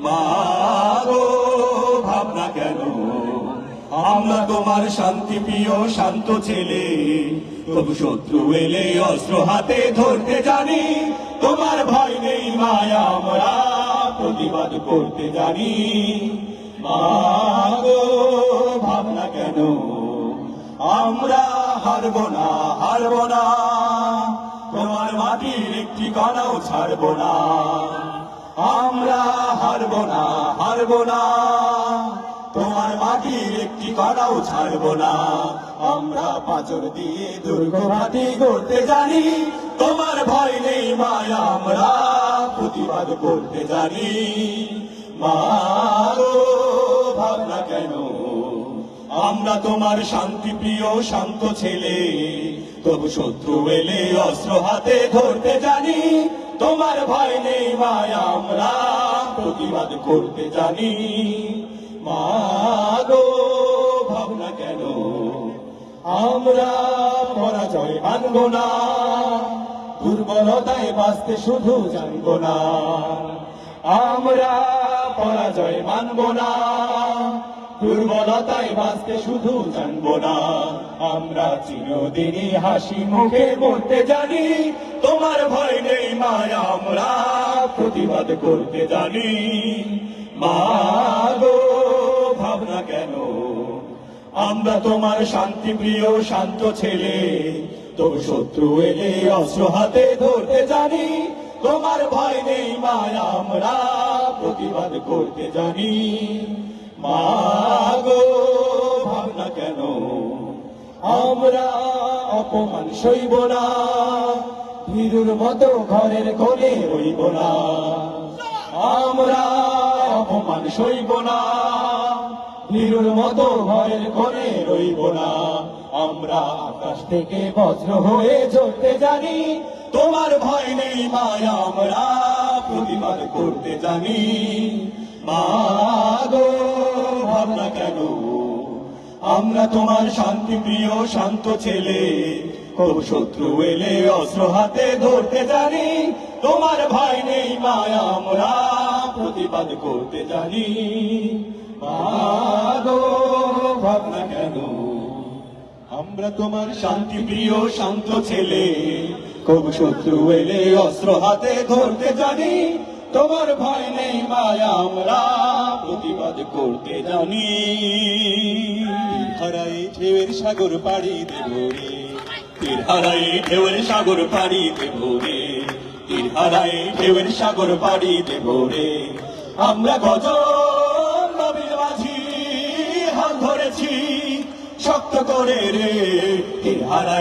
মাগো, ভাবনা কেন? আমরা তোমার শান্তি প্রিয়, শান্ত ছেলে। তবু শত্রু এলে অস্ত্র হাতে ধরতে জানি। তোমার ভয় নেই মায়া, আমরা প্রতিবাদ করতে জানি। মাগো, ভাবনা কেন? আমরা হারব না হারব না। তোমার মাটির একটি কণাও ছাড়ব না। আমরা হারব না হারব না। তোমার মাটির একটি কণাও ছাড়ব না। আমরা পাচর দিয়ে দুর্গ মাটি করতে জানি, তোমার ভয় নেই মায়া, আমরা প্রতিবাদ করতে জানি। মা ভাবনা কেন? আমরা তোমার শান্তি প্রিয়, শান্ত ছেলে, তবু শত্রু এলে অস্ত্র হাতে ধরতে জানি। তোমার ভয় নেই মায়া, আমরা প্রতিবাদ করতে জানি। মা ভাবনা কেন? আমরা পরাজয় মানব না, দুর্বলতায় বাঁচতে শুধু জানব না। আমরা পরাজয় মানব না। দুর্বলতায় বাঁচতে শুধু জানব না। আমরা চিরদিনই হাসি মুখে মরতে জানি, তোমার ভয় নেই মায়া আমরা প্রতিবাদ করতে জানি। মা গো, ভাবনা কেন? আমরা তোমার শান্তি প্রিয় শান্ত ছেলে, তোর শত্রু এলে অস্ত্র হাতে ধরতে জানি। তোমার ভয় নেই মায়া আমরা প্রতিবাদ করতে জানি। মা গো, ভাবনা কেন? আমরা অপমান সইব না। ভীরুর মতো ঘরের কোণে রইব না। আমরা অপমান সইব না। ভীরুর মতো ঘরের কোণে রইব না। আমরা আকাশ থেকে বজ্র হয়ে চলতে জানি, তোমার ভয় নেই মায়া, আমরা প্রতিবাদ করতে জানি। মা গো, ভাবনা কেন? আমরা তোমার শান্তি প্রিয়, শান্ত ছেলে। কোন শত্রু এলে অস্ত্র হাতে ধরতে জানি, তোমার ভয় নেই মায়া, আমরা প্রতিবাদ করতে জানি। আমরা তোমার শান্তি প্রিয় শান্ত ছেলে। শত্রু এলে অস্ত্র হাতে ধরতে জানি। তোমার ভয় নেই মায়া, আমরা প্রতিবাদ করতে জানি। হারাই ঢেউয়ের সাগর পাড়ি দেব রে। তীর হারাই ঢেউয়ের সাগর পাড়ি দেব রে। তীর হারাই ঢেউয়ের সাগর পাড়ি দেব রে। আমরা গজল ধরেছি শক্ত করে রে হারাই